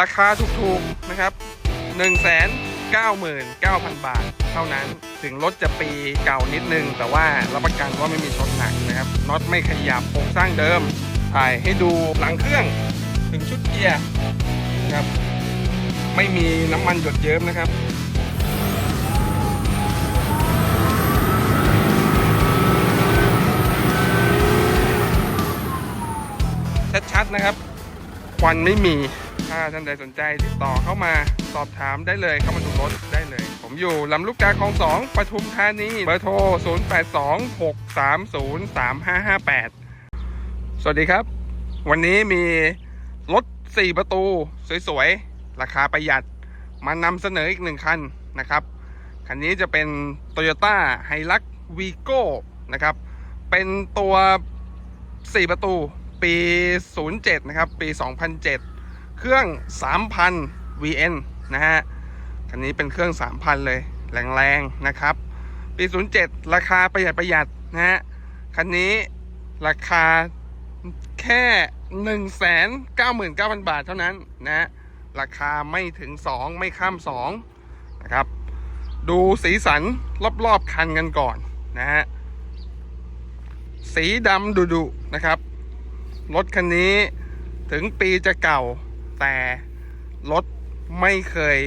ราคาถูกๆนะครับ 1 9 9 0 0 0 บาท เท่านั้นถึงรถจะปีเก่านิดนึง แต่ว่ารับประกันว่าไม่มีชนหนักนะครับน็อตไม่ขยับโครงสร้างเดิมถ่ายให้ดูหลังเครื่องถึงชุดเกียร์นะครับ ไม่มีน้ำมันหยดเยิ้มนะครับชัดๆนะครับควันไม่มี ถ้าท่านใดสนใจติดต่อเข้ามาสอบถามได้เลยเข้ามาดูรถได้เลย ผมอยู่ลำลูกกาคลองสองปทุมธานีเบอร์โทร 0826303558 สวัสดีครับ วันนี้มีรถ 4 ประตูสวยๆ ราคาประหยัดมานำเสนออีกหนึ่งคันนะครับ คันนี้จะเป็น Toyota h i l u x Vigo นะครับ เป็นตัว 4 ประตูปี 07 นะครับ ปี 2007 เครื่อง 3,000 VN นะฮะ คันนี้เป็นเครื่อง 3,000 เลย แรงๆ นะครับ ปี 07 ราคาประหยัดประหยัดนะฮะ คันนี้ราคาแค่ 199,000 บาทเท่านั้นนะฮะราคาไม่ถึง 2 ไม่ข้าม 2 นะครับ ดูสีสันรอบๆ คันกันก่อนนะฮะ สีดำดุๆนะครับ รถคันนี้ถึงปีจะเก่า แต่รถไม่เคย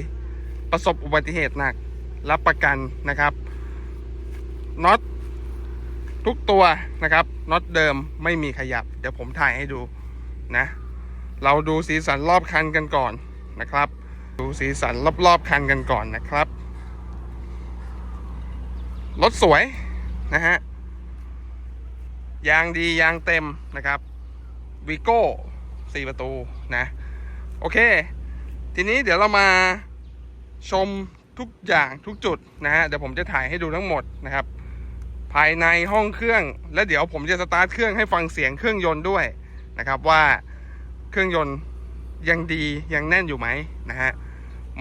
ประสบอุบัติเหตุหนัก รับประกันนะครับน็อตทุกตัวนะครับน็อตเดิมไม่มีขยับ เดี๋ยวผมถ่ายให้ดูนะ เราดูสีสันรอบคันกันก่อนนะครับ ดูสีสันรอบๆคันกันก่อนนะครับรถสวยนะฮะยางดียางเต็มนะครับวีโก้สี่ประตูนะ โอเค ทีนี้เดี๋ยวเรามาชมทุกอย่างทุกจุดนะฮะเดี๋ยวผมจะถ่ายให้ดูทั้งหมดนะครับ ภายในห้องเครื่อง แล้วเดี๋ยวผมจะสตาร์ทเครื่องให้ฟังเสียงเครื่องยนต์ด้วยนะครับว่าเครื่องยนต์ยังดียังแน่นอยู่ไหมนะฮะ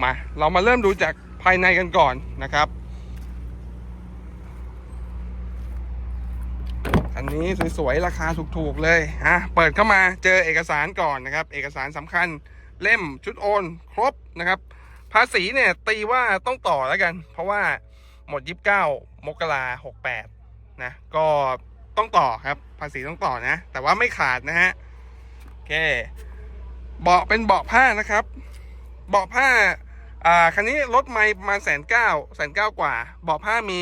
มาเรามาเริ่มดูจากภายในกันก่อนนะครับ อันนี้สวยๆราคาถูกๆเลยฮะเปิดเข้ามาเจอเอกสารก่อนนะครับ เอกสารสำคัญ เล่มชุดโอนครบนะครับ ภาษีเนี่ยตีว่าต้องต่อแล้วกัน เพราะว่าหมด 29 มกราหกแปดนะก็ต้องต่อครับ ภาษีต้องต่อนะ แต่ว่าไม่ขาดนะฮะโอเคเบาะเป็นเบาะผ้านะครับ เบาะผ้าอ่าคันนี้รถไม่ประมาณแสนเก้าแสนเก้ากว่า เบาะผ้ามี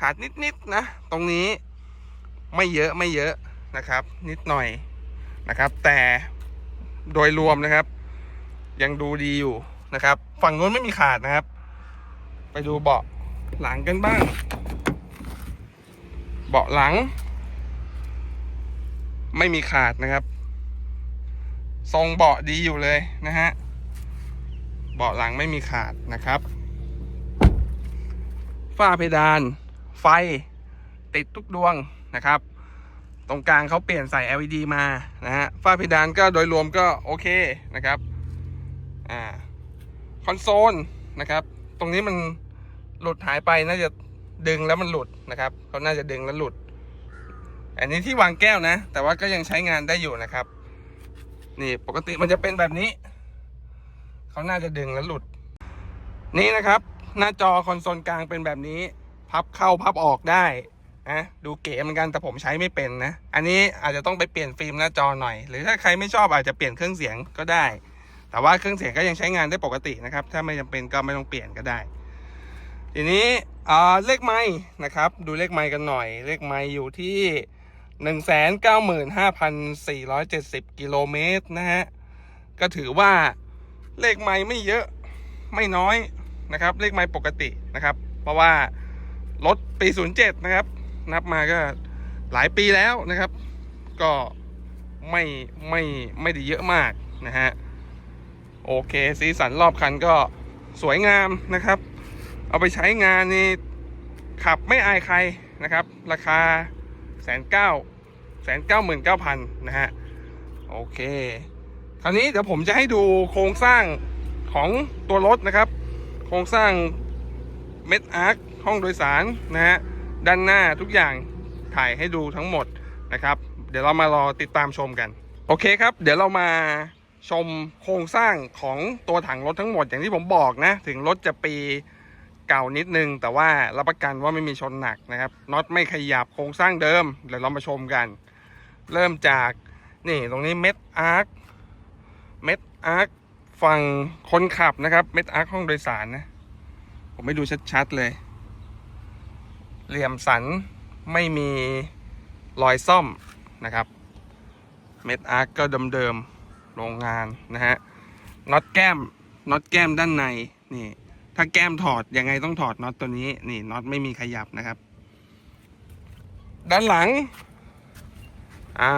ขาดนิดๆนะตรงนี้ไม่เยอะไม่เยอะนะครับ นิดหน่อยนะครับ แต่โดยรวมนะครับ ยังดูดีอยู่นะครับ ฝั่งนู้นไม่มีขาดนะครับ ไปดูเบาะหลังกันบ้าง เบาะหลัง ไม่มีขาดนะครับ ทรงเบาะดีอยู่เลยนะฮะเบาะหลังไม่มีขาดนะครับฝ้าเพดาน ไฟ ติดทุกดวงนะครับ ตรงกลางเขาเปลี่ยนใส่ LED มานะฮะฝ้าเพดานก็โดยรวมก็โอเคนะครับ อ่าคอนโซลนะครับ ตรงนี้มันหลุดหายไปน่าจะดึงแล้วมันหลุดนะครับเขาน่าจะดึงแล้วหลุด อันนี้ที่วางแก้วนะ แต่ว่าก็ยังใช้งานได้อยู่นะครับ นี่ปกติมันจะเป็นแบบนี้เขาน่าจะดึงแล้วหลุด นี่นะครับ หน้าจอคอนโซลกลางเป็นแบบนี้ พับเข้าพับออกได้นะดูเก๋เหมือนกันแต่ผมใช้ไม่เป็นนะ อันนี้อาจจะต้องไปเปลี่ยนฟิล์มหน้าจอหน่อย หรือถ้าใครไม่ชอบอาจจะเปลี่ยนเครื่องเสียงก็ได้ แต่ว่าเครื่องเสียงก็ยังใช้งานได้ปกตินะครับ ถ้าไม่จำเป็นก็ไม่ต้องเปลี่ยนก็ได้ ทีนี้เลขไม้นะครับ ดูเลขไม้กันหน่อย เลขไม้อยู่ที่หนึ่งแสนเก้าหมื่นห้าพันสี่ร้อยเจ็ดสิบกิโลเมตรนะฮะ ก็ถือว่าเลขไม้ไม่เยอะไม่น้อยนะครับ เลขไม้ปกตินะครับ เพราะว่ารถปี 07 นะครับ นับมาก็หลายปีแล้วนะครับ ก็ไม่ไม่ไม่ได้เยอะมากนะฮะ โอเค สีสันรอบคันก็สวยงามนะครับ เอาไปใช้งานนี่ขับไม่อายใครนะครับ ราคาแสนเก้าแสนเก้าหมื่นเก้าพันนะฮะ โอเค คราวนี้เดี๋ยวผมจะให้ดูโครงสร้างของตัวรถนะครับ โครงสร้างเม็ดอาร์คห้องโดยสารนะฮะ ด้านหน้าทุกอย่างถ่ายให้ดูทั้งหมดนะครับ เดี๋ยวเรามารอติดตามชมกัน โอเคครับ เดี๋ยวเรามา ชมโครงสร้างของตัวถังรถทั้งหมดอย่างที่ผมบอกนะ ถึงรถจะปีเก่านิดนึง แต่ว่ารับประกันว่าไม่มีชนหนักนะครับน็อตไม่ขยับโครงสร้างเดิมเดี๋ยวเรามาชมกัน เริ่มจากนี่ตรงนี้เม็ดอาร์คเม็ดอาร์คฝั่งคนขับนะครับเม็ดอาร์คห้องโดยสารนะผมไม่ดูชัดๆเลย เหลี่ยมสันไม่มีรอยซ่อมนะครับ เม็ดอาร์คก็เดิมๆ โรงงานนะฮะน็อตแก้มน็อตแก้มด้านในนี่ ถ้าแก้มถอดยังไงต้องถอดน็อตตัวนี้นี่น็อตไม่มีขยับนะครับ ด้านหลัง อ่า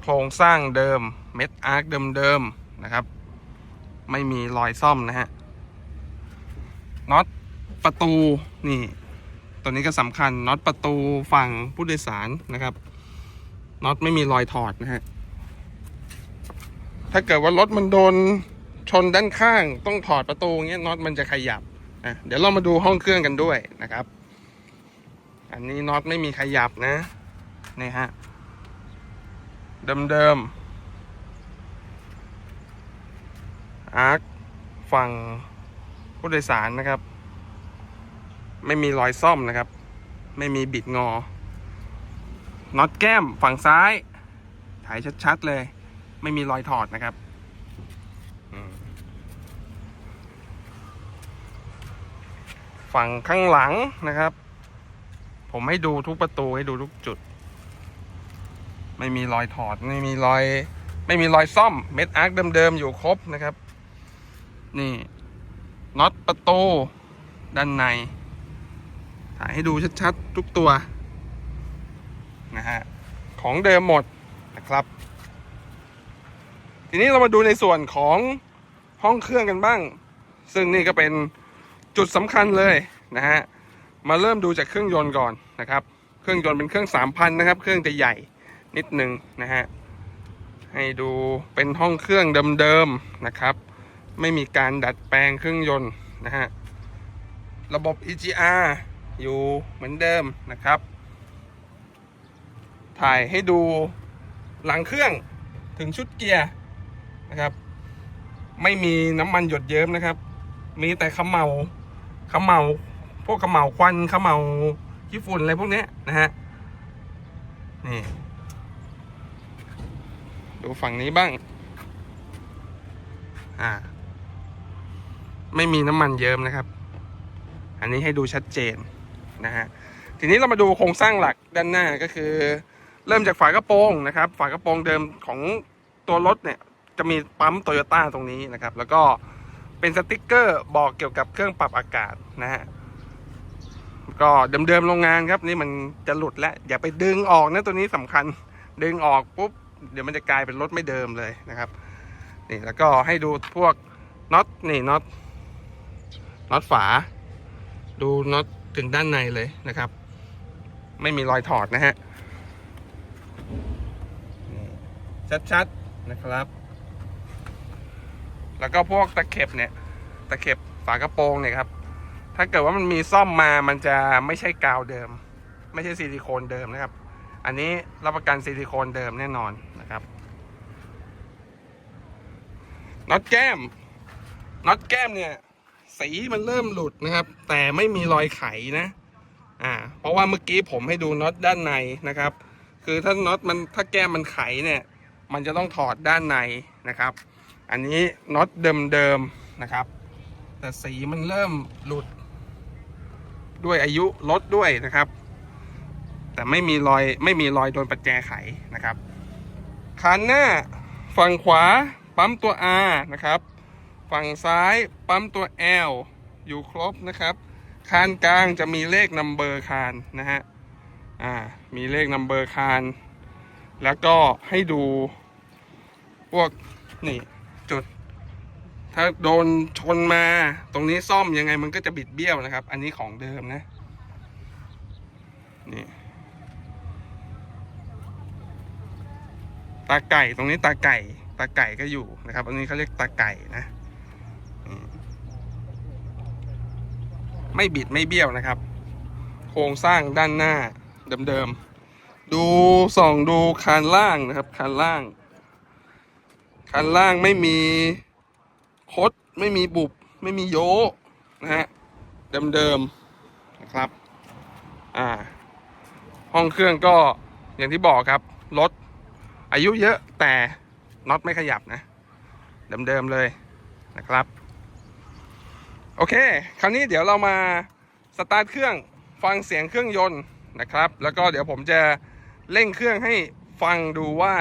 โครงสร้างเดิมเม็ดอาร์คเดิมๆนะครับ ไม่มีรอยซ่อมนะฮะน็อตประตูนี่ตัวนี้ก็สำคัญน็อตประตูฝั่งผู้โดยสารนะครับน็อตไม่มีรอยถอดนะฮะ ถ้าเกิดว่ารถมันโดนชนด้านข้าง ต้องถอดประตูเงี้ยน็อตมันจะขยับอะเดี๋ยวเรามาดูห้องเครื่องกันด้วยนะครับ อันนี้น็อตไม่มีขยับนะนี่ฮะเดิมๆอาร์คฝั่งผู้โดยสารนะครับ ไม่มีรอยซ่อมนะครับ ไม่มีบิดงอน็อตแก้มฝั่งซ้าย ถ่ายชัดๆเลย ไม่มีรอยถอดนะครับฝั่งข้างหลังนะครับ ผมให้ดูทุกประตูให้ดูทุกจุด ไม่มีรอยถอดไม่มีรอย ไม่มีรอยซ่อมเม็ดอาร์คเดิมๆอยู่ครบนะครับ นี่น็อตประตูด้านใน ถ่ายให้ดูชัดๆทุกตัวนะฮะของเดิมหมดนะครับ ทีนี้เรามาดูในส่วนของห้องเครื่องกันบ้าง ซึ่งนี่ก็เป็นจุดสำคัญเลยนะฮะ มาเริ่มดูจากเครื่องยนต์ก่อนนะครับ เครื่องยนต์เป็นเครื่อง 3,000 นะครับ เครื่องจะใหญ่นิดนึงนะฮะ ให้ดูเป็นห้องเครื่องเดิมๆนะครับ ไม่มีการดัดแปลงเครื่องยนต์นะฮะ ระบบ EGR อยู่เหมือนเดิมนะครับ ถ่ายให้ดูหลังเครื่องถึงชุดเกียร์ นะครับ ไม่มีน้ำมันหยดเยิ้มนะครับ มีแต่ขมเหลาขมเหลาพวกขมเหลาควันขมเหลาขี้ฝุ่นอะไรพวกนี้นะฮะนี่ดูฝั่งนี้บ้าง อ่า ไม่มีน้ำมันเยิ้มนะครับ อันนี้ให้ดูชัดเจนนะฮะ ทีนี้เรามาดูโครงสร้างหลักด้านหน้าก็คือ เริ่มจากฝากระโปรงนะครับ ฝากระโปรงเดิมของตัวรถเนี่ย จะมีปั๊มโตโยต้าตรงนี้นะครับ แล้วก็เป็นสติกเกอร์บอกเกี่ยวกับเครื่องปรับอากาศนะฮะก็เดิมๆโรงงานครับนี่มันจะหลุดแล้ว อย่าไปดึงออกนะตัวนี้สำคัญ ดึงออกปุ๊บ เดี๋ยวมันจะกลายเป็นรถไม่เดิมเลยนะครับนี่แล้วก็ให้ดูพวกน็อตนี่น็อตน็อตฝา ดูน็อตถึงด้านในเลยนะครับ ไม่มีรอยถอดนะฮะชัดๆนะครับ แล้วก็พวกตะเข็บเนี่ย ตะเข็บฝากระโปรงเนี่ยครับ ถ้าเกิดว่ามันมีซ่อมมามันจะไม่ใช่กาวเดิม ไม่ใช่ซิลิโคนเดิมนะครับ อันนี้รับประกันซิลิโคนเดิมแน่นอนนะครับน็อตแก้มน็อตแก้มเนี่ย สีมันเริ่มหลุดนะครับ แต่ไม่มีรอยไขนะ อ่า เพราะว่าเมื่อกี้ผมให้ดูน็อตด้านในนะครับ คือถ้าน็อตมันถ้าแก้มมันไขเนี่ย มันจะต้องถอดด้านในนะครับ อันนี้น็อตเดิมๆนะครับ แต่สีมันเริ่มหลุด ด้วยอายุรถด้วยนะครับ แต่ไม่มีรอยไม่มีรอยโดนประแจไขนะครับคันหน้าฝั่งขวาปั๊มตัว R นะครับ ฝั่งซ้ายปั๊มตัว L อยู่ครบนะครับ คานกลางจะมีเลขนัมเบอร์คานนะฮะอ่ามีเลขนัมเบอร์คาน แล้วก็ให้ดูพวกนี่ ถ้าโดนชนมาตรงนี้ซ่อมยังไงมันก็จะบิดเบี้ยวนะครับ อันนี้ของเดิมนะ นี่ ตาไก่ตรงนี้ตาไก่ ตาไก่ก็อยู่นะครับ อันนี้เขาเรียกตาไก่นะ ไม่บิดไม่เบี้ยวนะครับ โครงสร้างด้านหน้าเดิมๆ ดูส่องดูคานล่างนะครับ คานล่างคันล่างไม่มี คดไม่มีบุบ ไม่มีโยนะฮะเดิมๆนะครับ อ่า ห้องเครื่องก็อย่างที่บอกครับรถอายุเยอะแต่น็อตไม่ขยับนะเดิมๆเลยนะครับ โอเค คราวนี้เดี๋ยวเรามาสตาร์ทเครื่องฟังเสียงเครื่องยนต์นะครับ แล้วก็เดี๋ยวผมจะเร่งเครื่องให้ฟังดูว่า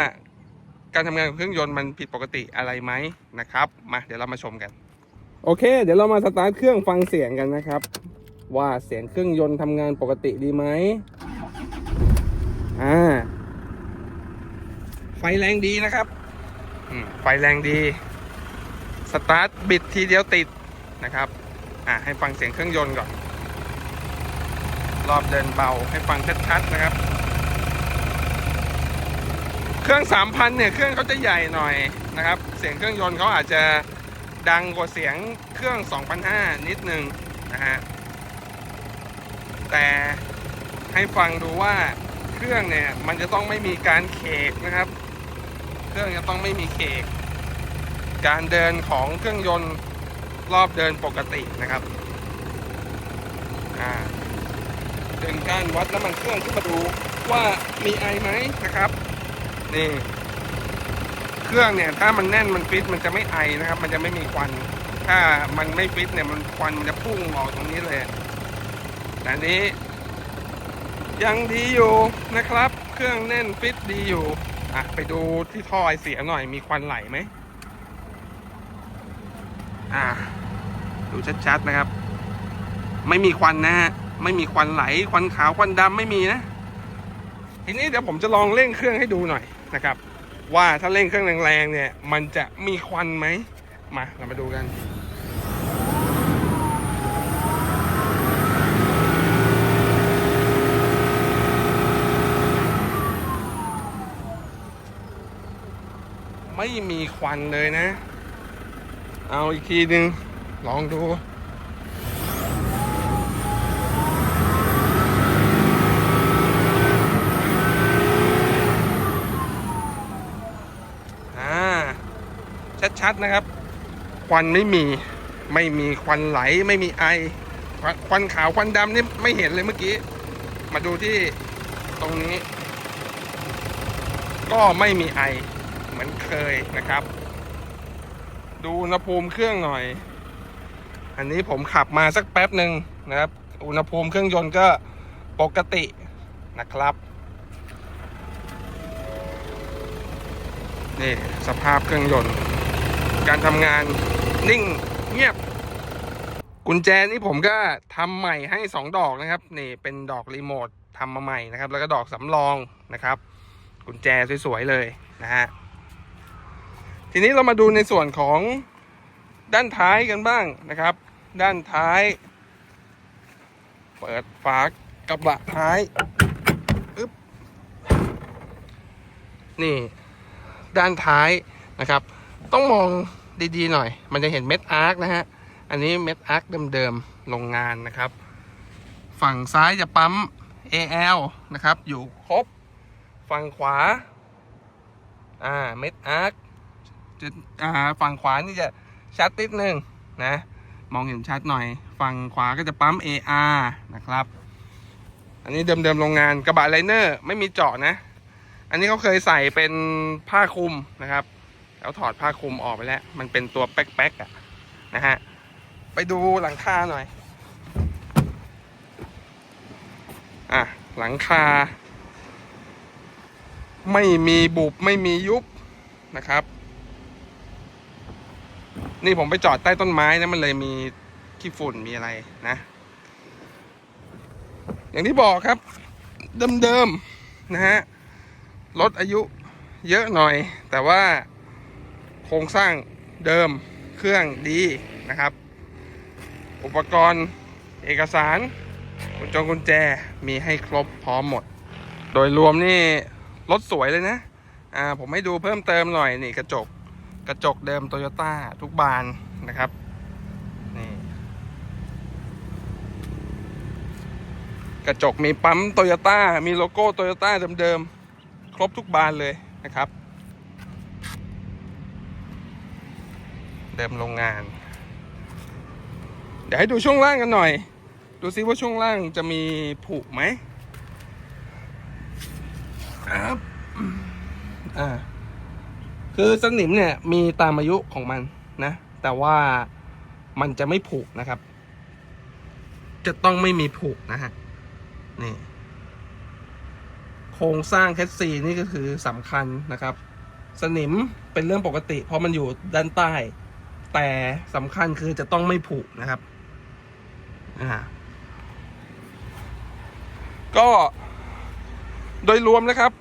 การทำงานของเครื่องยนต์มันผิดปกติอะไรไหมนะครับมาเดี๋ยวเรามาชมกัน โอเค เดี๋ยวเรามาสตาร์ทเครื่องฟังเสียงกันนะครับ ว่าเสียงเครื่องยนต์ทำงานปกติดีไหมอ่าไฟแรงดีนะครับอืมไฟแรงดี สตาร์ทบิดทีเดียวติดนะครับอ่าให้ฟังเสียงเครื่องยนต์ก่อน รอบเดินเบาให้ฟังชัดๆนะครับ เครื่อง 3,000 เนี่ย เครื่องเขาจะใหญ่หน่อยนะครับ เสียงเครื่องยนต์เขาอาจจะดังกว่าเสียงเครื่อง 2,500 นิดนึงนะฮะ แต่ให้ฟังดูว่าเครื่องเนี่ย มันจะต้องไม่มีการเคกนะครับ เครื่องจะต้องไม่มีเคกการเดินของเครื่องยนต์รอบเดินปกตินะครับอ่าดึงการวัดน้ำมันเครื่องขึ้นมาดูว่ามีไอไหมนะครับ นี่ เครื่องเนี่ย ถ้ามันแน่นมันฟิตมันจะไม่ไอนะครับ มันจะไม่มีควัน ถ้ามันไม่ฟิตเนี่ยมันควันมันจะพุ่งออกตรงนี้เลย แต่นนี้ ยังดีอยู่นะครับ เครื่องแน่นฟิตดีอยู่อะไปดูที่ท่อไอเสียหน่อยมีควันไหลไหมอ่า ดูชัดๆนะครับ ไม่มีควันนะฮะไม่มีควันไหล ควันขาว ควันดำไม่มีนะ ทีนี้เดี๋ยวผมจะลองเร่งเครื่องให้ดูหน่อย นะครับ ว่าถ้าเร่งเครื่องแรงๆเนี่ย มันจะมีควันไหมมาเรามาดูกันไม่มีควันเลยนะ เอาอีกทีหนึ่งลองดู อ่า ชัดๆนะครับ ควันไม่มีไม่มีควันไหลไม่มีไอควันควันขาวควันดำนี่ไม่เห็นเลยเมื่อกี้ มาดูที่ตรงนี้ ก็ไม่มีไอเหมือนเคยนะครับ ดูอุณหภูมิเครื่องหน่อย อันนี้ผมขับมาสักแป๊บหนึ่งนะครับ อุณหภูมิเครื่องยนต์ก็ปกตินะครับนี่สภาพเครื่องยนต์ การทำงานนิ่งเงียบ กุญแจนี่ผมก็ทำใหม่ให้สองดอกนะครับ นี่เป็นดอกรีโมททำมาใหม่นะครับ แล้วก็ดอกสำรองนะครับ กุญแจสวยๆเลยนะฮะทีนี้เรามาดูในส่วนของด้านท้ายกันบ้างนะครับ ด้านท้าย เปิดฝากระบะท้ายอึ๊บนี่ ด้านท้ายนะครับ ต้องมอง ดีๆหน่อย มันจะเห็นเม็ดอาร์คนะฮะ อันนี้เม็ดอาร์คเดิมๆโรงงานนะครับ ฝั่งซ้ายจะปั๊ม AL นะครับ อยู่ครบ ฝั่งขวา อ่า เม็ดอาร์คจะอ่า ฝั่งขวานี่จะชัดนิดนึงนะ มองเห็นชัดหน่อย ฝั่งขวาก็จะปั๊ม AR นะครับ อันนี้เดิมๆโรงงานกระบะไลเนอร์ไม่มีเจาะนะ อันนี้เขาเคยใส่เป็นผ้าคลุมนะครับ แล้วถอดผ้าคลุมออกไปแล้ว มันเป็นตัวแป๊กๆอะนะฮะ ไปดูหลังคาหน่อย อะ หลังคา ไม่มีบุบไม่มียุบนะครับ นี่ผมไปจอดใต้ต้นไม้นะมันเลยมีขี้ฝุ่นมีอะไรนะ อย่างที่บอกครับ เดิมๆนะฮะรถอายุเยอะหน่อย แต่ว่า โครงสร้างเดิมเครื่องดีนะครับ อุปกรณ์เอกสารกุญจงกุญแจมีให้ครบพร้อมหมด โดยรวมนี่รถสวยเลยนะอ่าผมให้ดูเพิ่มเติมหน่อยนี่กระจกกระจกเดิมโตโยต้าทุกบานนะครับนี่กระจกมีปั๊มโตโยต้ามีโลโก้โตโยต้าเดิมๆ ครบทุกบานเลยนะครับ เดิมโรงงาน เดี๋ยวให้ดูช่วงล่างกันหน่อย ดูซิว่าช่วงล่างจะมีผุไหมครับอ่าคือสนิมเนี่ยมีตามอายุของมันนะ แต่ว่ามันจะไม่ผุนะครับ จะต้องไม่มีผุนะฮะนี่โครงสร้างแคสซีนี่ก็คือสำคัญนะครับ สนิมเป็นเรื่องปกติ เพราะมันอยู่ด้านใต้ แต่สำคัญคือจะต้องไม่ผุนะครับอ่าก็โดยรวมนะครับ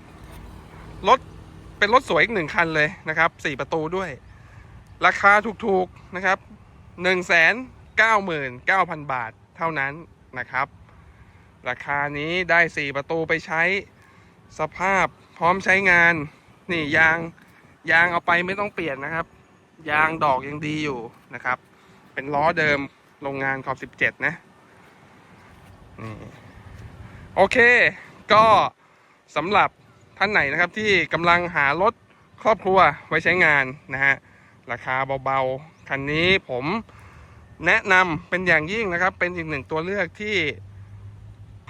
รถเป็นรถสวยอีกหนึ่งคันเลยนะครับสี่ประตูด้วย ราคาถูกๆนะครับหนึ่งแสนเก้าหมื่นเก้าพันบาทเท่านั้นนะครับ ราคานี้ได้สี่ประตูไปใช้สภาพพร้อมใช้งาน นี่ยางยางเอาไปไม่ต้องเปลี่ยนนะครับ ยางดอกยังดีอยู่นะครับ เป็นล้อเดิมโรงงานขอบ17 นะนี่โอเค ก็สำหรับท่านไหนนะครับที่กำลังหารถครอบครัวไว้ใช้งานนะฮะ ราคาเบาๆ คันนี้ผมแนะนำเป็นอย่างยิ่งนะครับ เป็นอีกหนึ่งตัวเลือกที่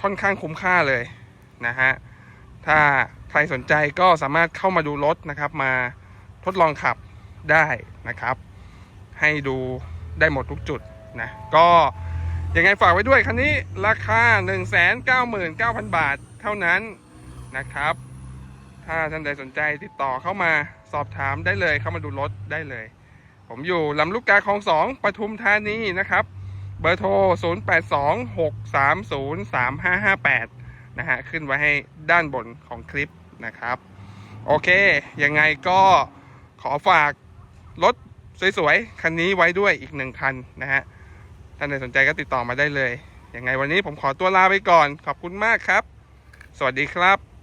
ค่อนข้างคุ้มค่าเลยนะฮะ ถ้าใครสนใจก็สามารถเข้ามาดูรถนะครับ มาทดลองขับ ได้นะครับ ให้ดูได้หมดทุกจุดนะก็ยังไงฝากไว้ด้วยคันนี้ราคา 199,000 บาทเท่านั้นนะครับ ถ้าท่านใดสนใจติดต่อเข้ามาสอบถามได้เลยเข้ามาดูรถได้เลย ผมอยู่ลำลูกกาคลองสองปทุมธานีนะครับ เบอร์โทร 0826303558 นะฮะขึ้นไว้ให้ด้านบนของคลิปนะครับ โอเค ยังไงก็ขอฝาก รถสวยๆ คันนี้ไว้ด้วยอีกหนึ่งคันนะฮะ ท่านใดสนใจก็ติดต่อมาได้เลย ยังไงวันนี้ผมขอตัวลาไปก่อน ขอบคุณมากครับ สวัสดีครับ